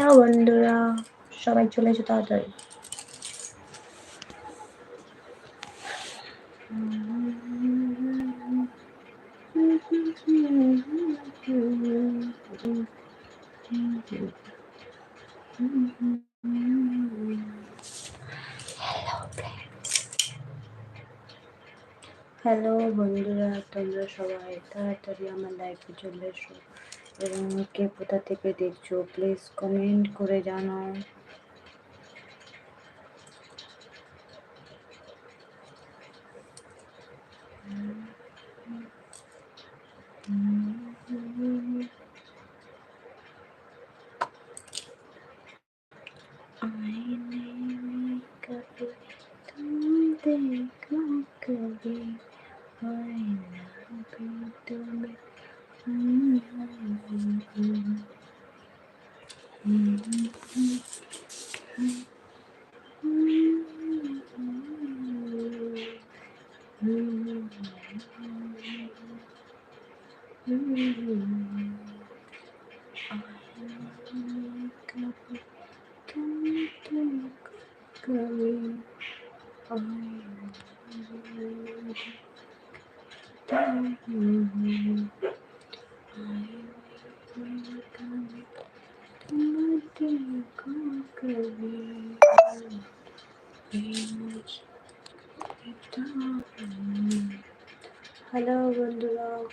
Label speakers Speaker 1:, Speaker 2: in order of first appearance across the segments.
Speaker 1: হ্যাঁ বন্ধুরা, সবাই চলে এসো তাড়াতাড়ি। হ্যালো বন্ধুরা, তোমরা সবাই তাড়াতাড়ি আমার লাইফে চলে এসো। কে কোথা থেকে দেখছ প্লিজ কমেন্ট করে জানাও।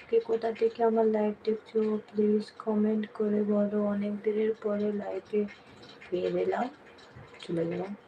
Speaker 1: কে কোথা থেকে আমার লাইভ দেখছ? প্লিজ কমেন্ট করে বলো। অনেক দিনের পরে লাইভে ফিরে এলাম। চলে গেলাম।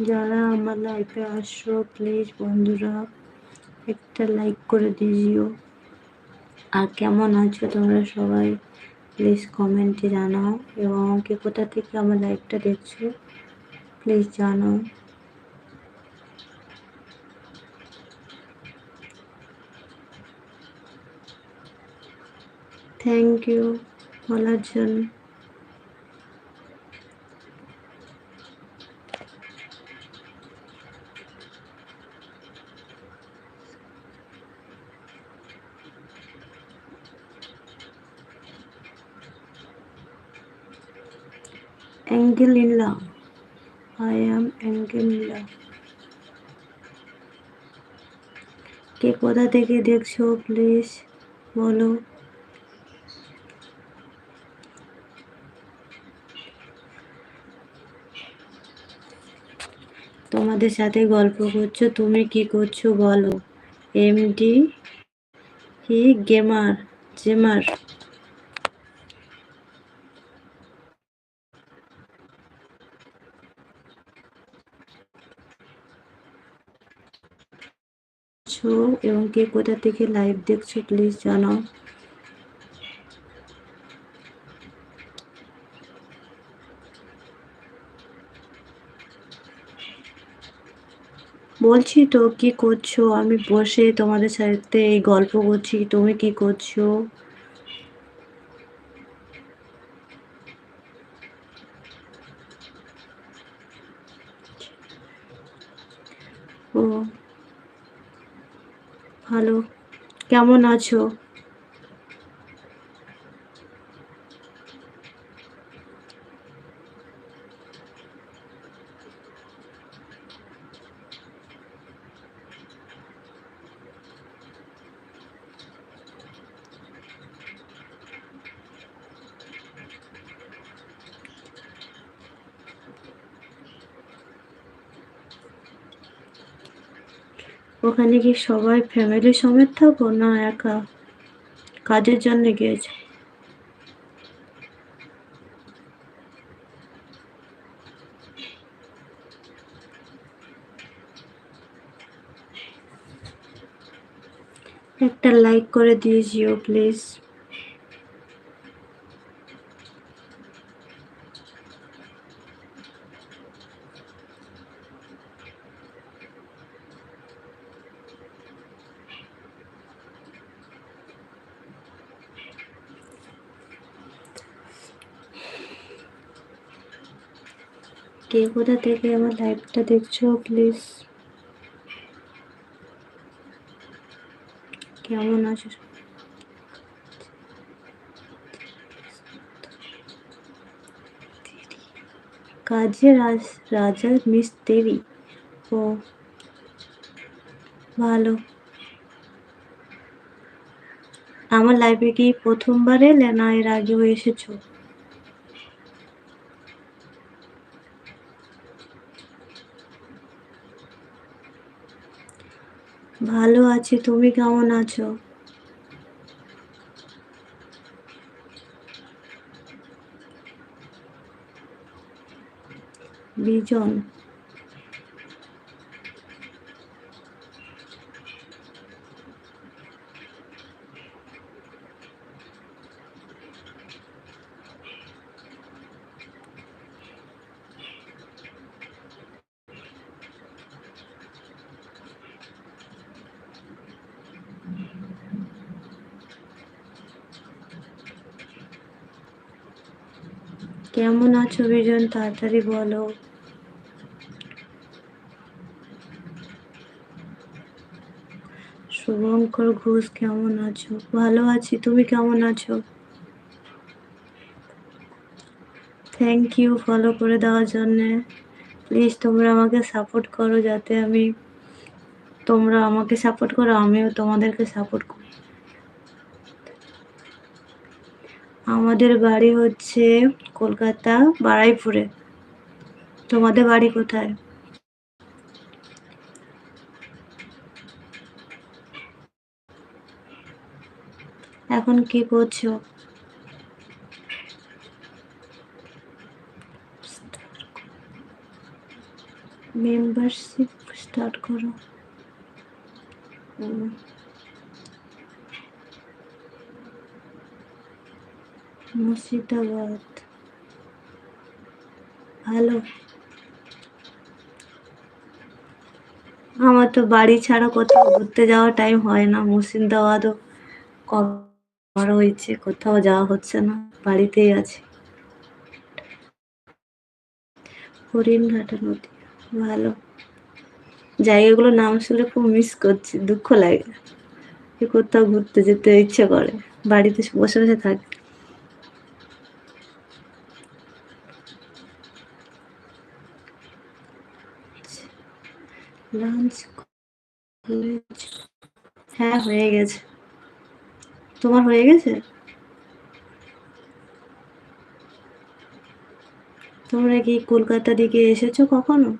Speaker 1: যারা আমার লাইফে আসো প্লিজ বন্ধুরা, একটা লাইক করে দিও। আর কেমন আছো তোমরা সবাই প্লিজ কমেন্টে জানাও। এবং কে কোথা থেকে আমার লাইভটা দেখছ প্লিজ জানাও। থ্যাংক ইউ বলার জন্য। Angelina. I am Angelina. কে কোথা থেকে দেখছ প্লিজ বলো তোমাদের সাথে গল্প করছ, তুমি কি করছ বলো এমডি হি গেমার জেমার আছো এবং কে কোথা থেকে লাইভ দেখছ প্লিজ জানাও। বলছি তো, কি করছ? আমি বসে তোমাদের সাথে এই গল্প করছি। তুমি কি করছ ও ভালো কেমন আছো? ওখানে কি সবাই ফ্যামিলি সমেত থাকো না, একা। কাজের জন্য গিয়েছে। একটা লাইক করে দিয়েছিও প্লিজ কে কোথা থেকে আমার লাইভটা দেখছ প্লিজ কেমন আছো? কাজে রাজ, রাজা মিস দেবী। ও, ভালো। আমার লাইফে কি প্রথমবার এলে না এর আগেও এসেছ? ভালো আছি তুমি কেমন আছো? বিজন কেমন আছো বিজন? তাড়াতাড়ি বলো। শুভঙ্কর ঘোষ, কেমন আছো? ভালো আছি, তুমি কেমন আছো? থ্যাংক ইউ ফলো করে দেওয়ার জন্যে। প্লিজ তোমরা আমাকে সাপোর্ট করো যাতে আমি তোমরা আমাকে সাপোর্ট করো, আমিও তোমাদেরকে সাপোর্ট আমাদের বাড়ি হচ্ছে কলকাতা বারাইপুরে। তোমাদের বাড়ি কোথায়? এখন কি করছ? মেম্বারশিপ স্টার্ট করো। মুর্শিদাবাদ। ভালো। আমার তো বাড়ি ছাড়া কোথাও ঘুরতে যাওয়ার টাইম হয় না। মুর্শিদাবাদও কবার হয়েছে, কোথাও যাওয়া হচ্ছে না। বাড়িতেই আছে। হরিণঘাটা নদী, ভালো। জায়গাগুলোর নাম শুনলে খুব মিস করছি, দুঃখ লাগে। কোথাও ঘুরতে যেতে ইচ্ছে করে, বাড়িতে বসে বসে থাকি। হ্যাঁ হয়ে গেছে। তোমার হয়ে গেছে? তোমরা কি কলকাতা দিকে এসেছ কখনো?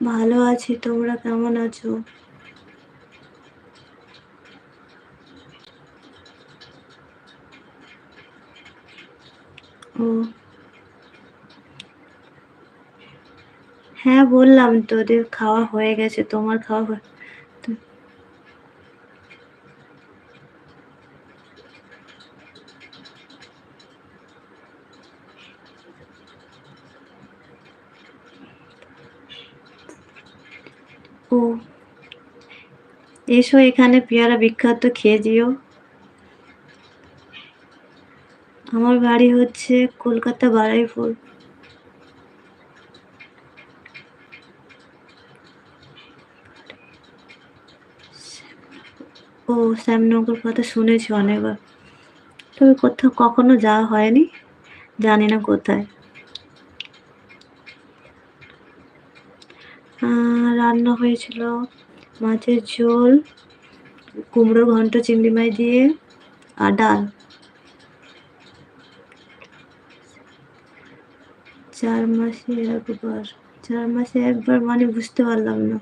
Speaker 1: ভালো আছি, তোমরা কেমন আছো? হ্যাঁ বললাম তোদের খাওয়া হয়ে গেছে, তোমার খাওয়া হয়ে ও, এসো এখানে, পেয়ারা বিখ্যাত, খেয়ে যেও। আমার বাড়ি হচ্ছে কলকাতা বারাইপুর। ও, শ্যামনগর কথা শুনেছি অনেকবার। তবে কোথাও কখনো যাওয়া হয়নি? জানি না কোথায়। রান্না হয়েছিল মাছের ঝোল কুমড়ো ঘন্ট, চিংড়ি মাছ দিয়ে, আর ডাল। চার মাসে একবার, চার মাসে একবার মানে বুঝতে পারলাম না।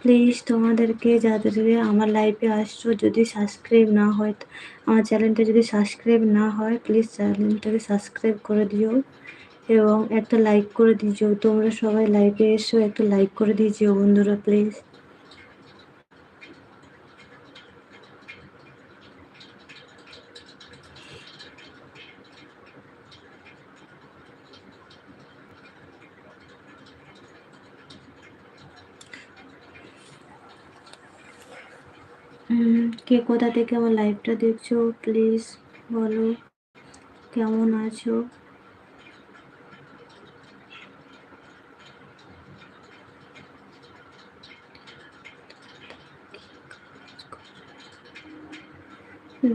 Speaker 1: প্লিজ তোমাদেরকে, যাদের আমার লাইফে আসছো, যদি সাবস্ক্রাইব না হয়, আমার চ্যানেলটা যদি সাবস্ক্রাইব না হয় প্লিজ চ্যানেলটাকে সাবস্ক্রাইব করে দিও। এবং একটা লাইক করে দিও তোমরা সবাই লাইভে এসো, একটা লাইক করে দিয়েছিও বন্ধুরা প্লিজ কে কোথা থেকে আমার লাইভটা দেখছ প্লিজ বলো। কেমন আছো?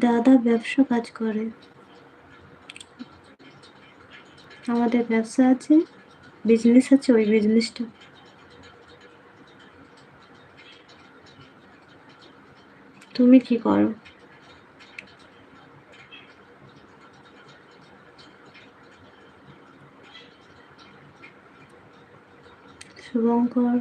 Speaker 1: দাদা ব্যবসা কাজ করে। আমাদের ব্যবসা আছে বিজনেস আছে, ওই বিজনেসটা তুমি কি করো? শুভঙ্কর।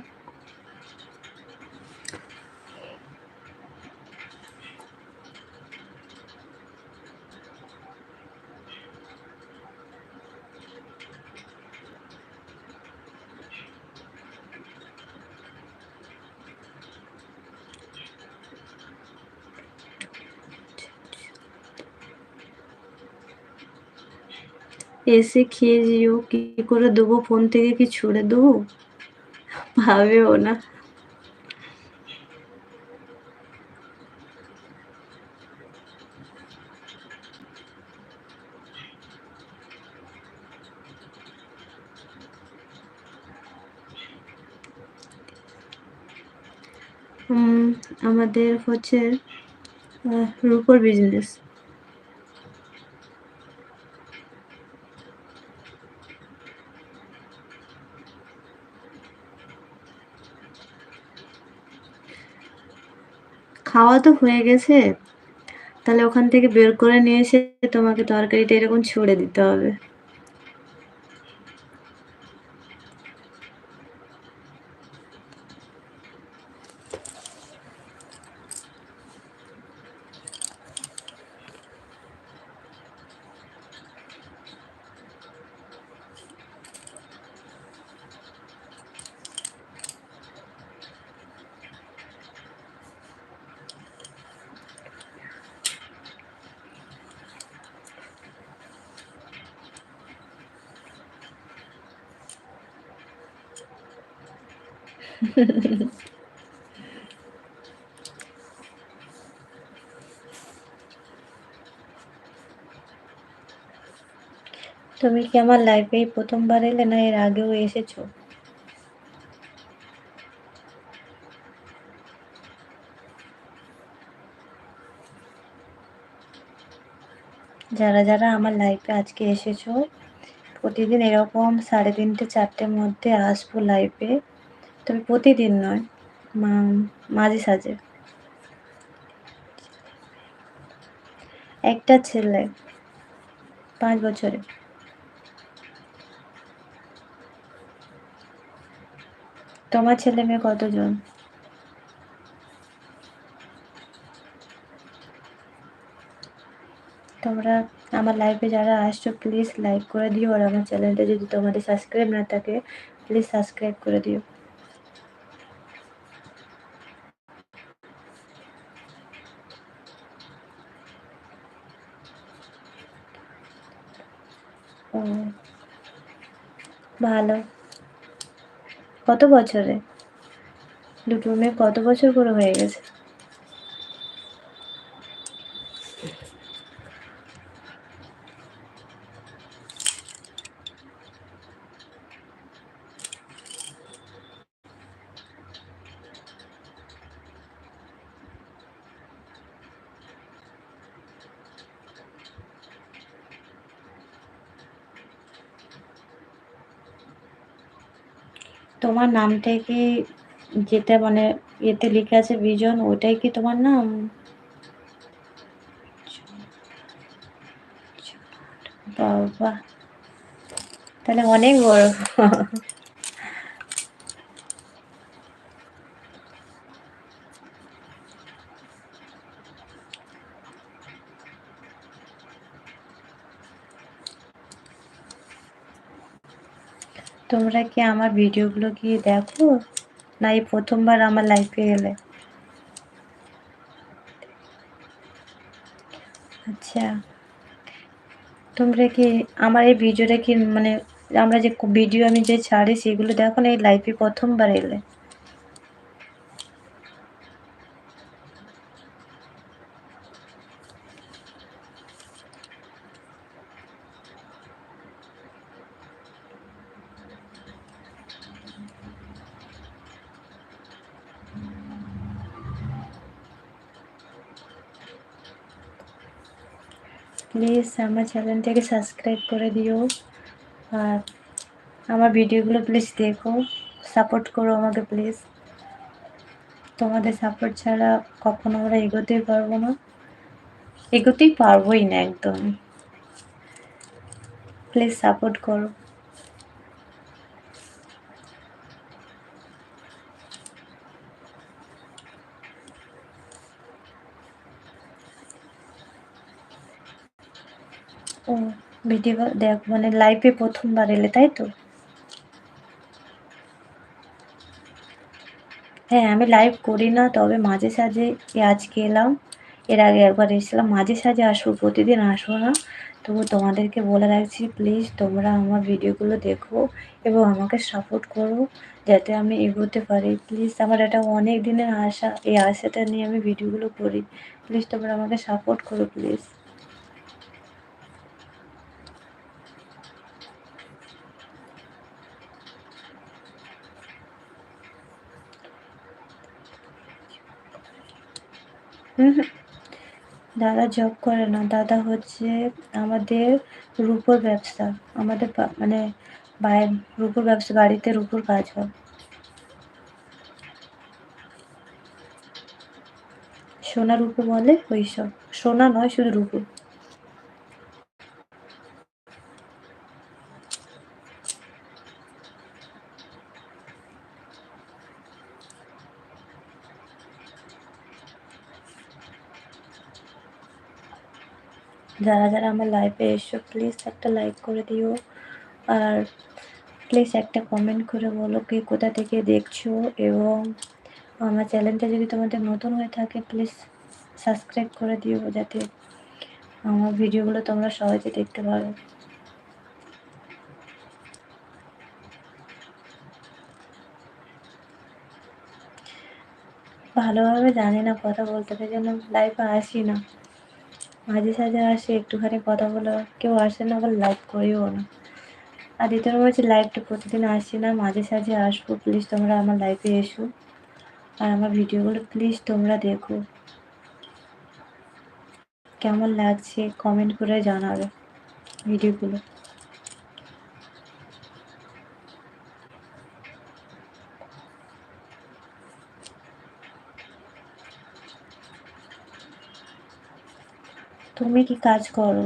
Speaker 1: এসে খেয়ে যেও কি করে দেবো? ফোন থেকে কি ছুড়ে দেবো? ভাবেও না। আমাদের হচ্ছে রূপর বিজনেস খাওয়া তো হয়ে গেছে। তাহলে ওখান থেকে বের করে নিয়ে এসে তোমাকে তরকারিটা এরকম ছুঁড়ে দিতে হবে। তুমি কি আমার লাইফে প্রথমবার এলে না এর আগেও এসেছ? যারা যারা আমার লাইফে আজকে এসেছ, প্রতিদিন এরকম সাড়ে তিনটে চারটের মধ্যে আসব লাইফে তবে প্রতিদিন নয় মাঝে সাঝে। একটা ছেলে, পাঁচ বছরে তোমার ছেলে মেয়ে কতজন? তোমরা আমার লাইফে যারা আসছো প্লিজ লাইক করে দিও। আর আমার চ্যানেলটা যদি তোমাদের সাবস্ক্রাইব না থাকে প্লিজ সাবস্ক্রাইব করে দিও। ভালো। কত বছরে? দুটো মেয়ে কত বছর করে হয়ে গেছে? তোমার নামটা কি যেটা মানে এতে লিখে আছে বিজন, ওইটাই কি তোমার নাম? বাবা, তাহলে অনেক বড়। তোমরা কি আমার ভিডিওগুলো কি দেখো? না, এই প্রথমবার আমার লাইফে এলে। আচ্ছা। তোমরা কি আমার এই ভিডিওটা কি মানে আমরা যে ভিডিও আমি যে ছাড়ি সেগুলো দেখো না? এই লাইফে প্রথমবার এলে। প্লিজ আমার চ্যানেলটাকে সাবস্ক্রাইব করে দিও। আর আমার ভিডিওগুলো প্লিজ দেখো। সাপোর্ট করো আমাকে প্লিজ। তোমাদের সাপোর্ট ছাড়া কখনো আমরা এগোতেই পারব না। এগোতেই পারবোই না একদম। প্লিজ সাপোর্ট করো ও ভিডিও দেখ মানে লাইভে প্রথমবার এলে, তাই তো? হ্যাঁ আমি লাইভ করি না, তবে মাঝে সাঝে আজকে এলাম। এর আগে একবার এসেছিলাম, মাঝে সাঝে আসব, প্রতিদিন আসব না। তবু তোমাদেরকে বলে রাখছি প্লিজ তোমরা আমার ভিডিওগুলো দেখো এবং আমাকে সাপোর্ট করো, যাতে আমি এগোতে পারি। প্লিজ আমার এটা অনেক দিনের আশা, এই আশাটা নিয়ে আমি ভিডিওগুলো করি। প্লিজ তোমরা আমাকে সাপোর্ট করো প্লিজ দাদা জব করে না। দাদা হচ্ছে আমাদের রূপোর ব্যবসা। আমাদের মানে বাইরে রূপোর ব্যবসা, বাড়িতে রূপোর কাজ হয়। সোনা রূপো বলে ওইসব। সোনা নয়, শুধু রূপো। যারা যারা আমার লাইভে এসো প্লিজ একটা লাইক করে দিও। আর প্লিজ একটা কমেন্ট করে বলো কি কোথা থেকে দেখছ এবং আমার চ্যানেলটা যদি তোমাদের নতুন হয়ে থাকে প্লিজ সাবস্ক্রাইব করে দিও যাতে আমার ভিডিওগুলো তোমরা সহজে দেখতে পারো। ভালোভাবে জানি না কথা বলতে, তাই জন্য লাইভে আসি না। মাঝে সাঝে আসে, একটুখানি কথা বলো। কেউ আসে না, আবার লাইভ করিও না। আর দ্বিতীয় বলছি লাইভটা প্রতিদিন আসি না, মাঝে সাঝে আসব। প্লিজ তোমরা আমার লাইভে এসো। আর আমার ভিডিওগুলো প্লিজ তোমরা দেখো। কেমন লাগছে? কমেন্ট করে জানাবে ভিডিওগুলো। তুমি কি কাজ করো?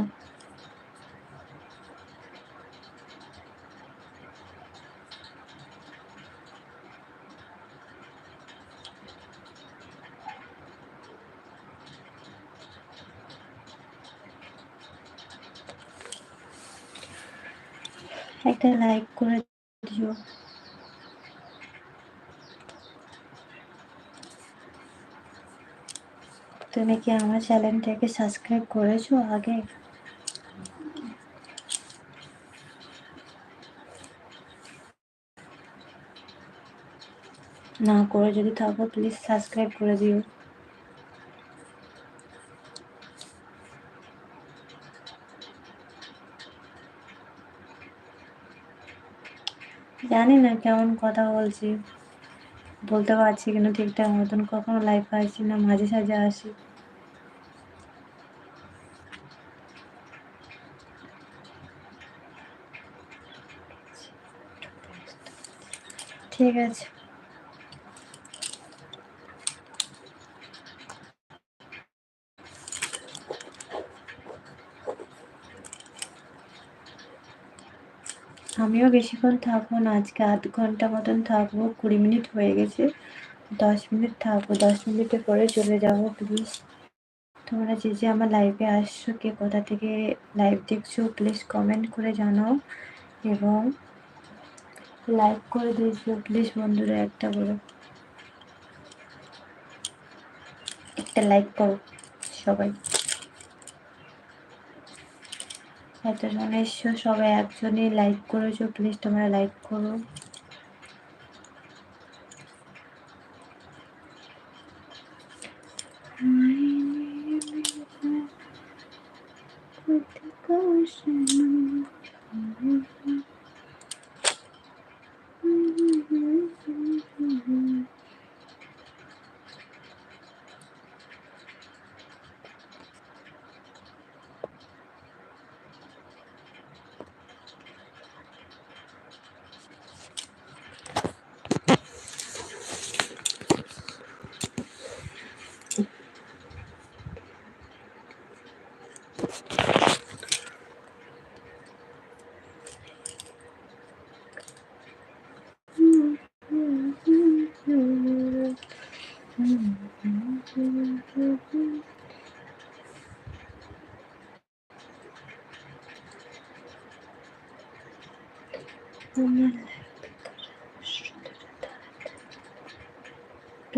Speaker 1: একটা লাইক করে দিও তুমি কি আমার চ্যানেলটাকে সাবস্ক্রাইব করেছ আগে? না করে যদি থাকো প্লিজ সাবস্ক্রাইব করে দিও। জানি না কেমন কথা বলছি। বলতে পারছি কিন্তু ঠিকঠাক মতন কখনো লাইফ পাইছি না মাঝে সাঝে আসি। ঠিক আছে। আমিও বেশিক্ষণ থাকব না, আজকে আধ ঘণ্টা মতন থাকব, কুড়ি মিনিট হয়ে গেছে, দশ মিনিট থাকব, দশ মিনিটে পরে চলে যাব প্লিজ তোমরা যে যে আমার লাইভে আসছো, কে কোথা থেকে লাইভ দেখছ প্লিজ কমেন্ট করে জানাও এবং লাইক করে দিয়েছ প্লিজ বন্ধুরা, একটা করে। একটা লাইক করো, সবাই। এতজন এসছো সবাই একজনই লাইক করেছ প্লিজ তোমরা লাইক করো।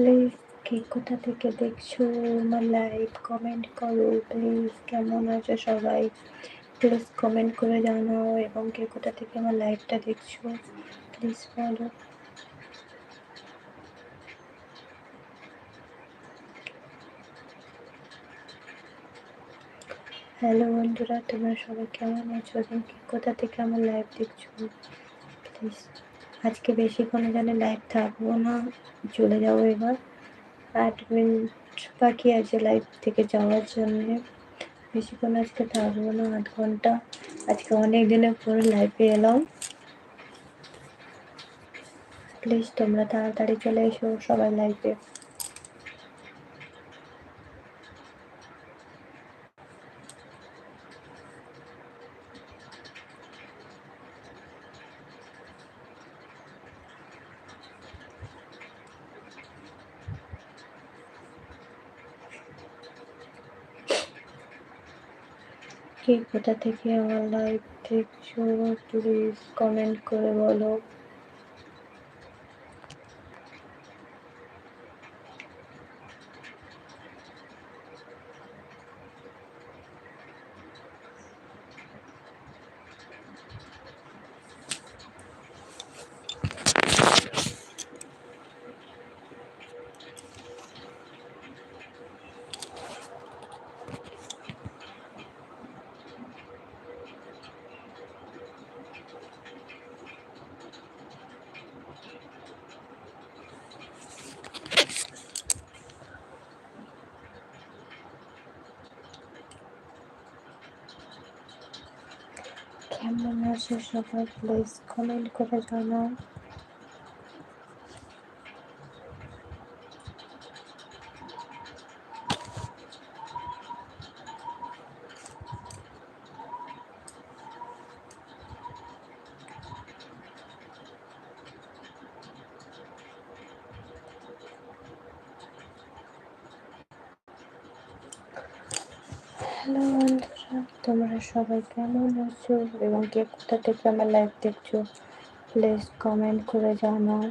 Speaker 1: প্লিজ কে কোথা থেকে দেখছ আমার লাইভ কমেন্ট করো প্লিজ কেমন আছো সবাই? প্লিজ কমেন্ট করে জানাও এবং কে কোথা থেকে আমার লাইভটা দেখছ প্লিজ বলো। হ্যালো বন্ধুরা, তোমরা সবাই কেমন আছো? এবং কোথা থেকে আমার লাইভ দেখছ? প্লিজ আজকে বেশিক্ষণ জানে লাইভ থাকব না, চলে যাব এবার। আট মিনিট বাকি আছে লাইভ থেকে যাওয়ার জন্যে। বেশিক্ষণ আজকে থাকব না আধ ঘণ্টা। আজকে অনেক দিনের পরে লাইফে এলাম। প্লিজ তোমরা তাড়াতাড়ি চলে এসো সবাই লাইভে কে কোথা থেকে আমার লাইভ দেখছ প্লিজ কমেন্ট করে বলো। কেমন আছো সবাই প্লিজ কমেন্ট করে জানাও হ্যালো বন্ধুরা তোমরা সবাই কেমন আছো? এবং কে কোথা থেকে আমার লাইভ দেখছ? প্লিজ কমেন্ট করে জানাও।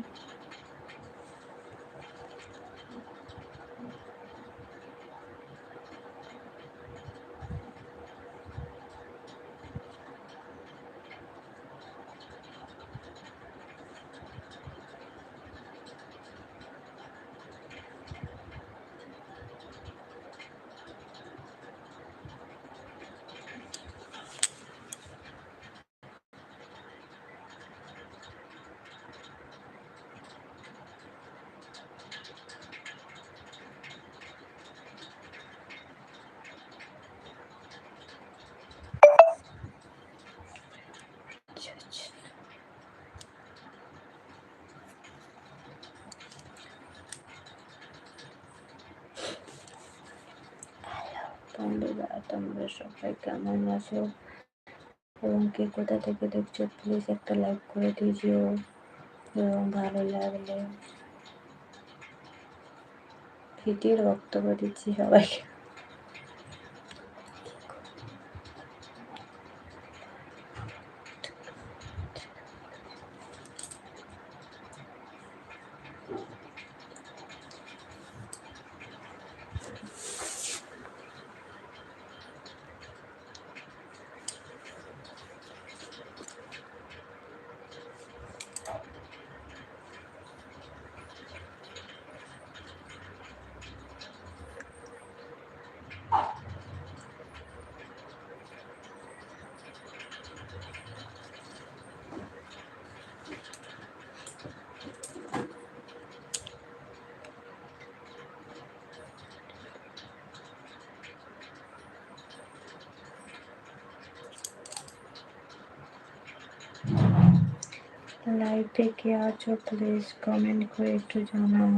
Speaker 1: বন্ধুরা তোমরা সবাই কেমন আছো? এবং কে কোথা থেকে দেখছ? প্লিজ একটা লাইক করে দিয়েছিও এবং ভালো লাগলে ভিডিওর বক্তব্য দিচ্ছি সবাইকে। লাইভে কে আছো প্লিজ কমেন্ট করে একটু জানাও।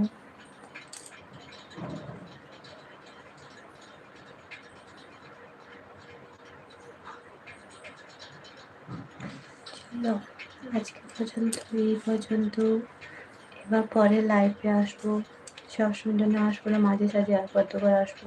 Speaker 1: আজকে পর্যন্ত, এই পর্যন্ত। এবার পরে লাইভে আসব। সবসময় জন্য আসব না, মাঝে সাঝে আর কতবার আসব।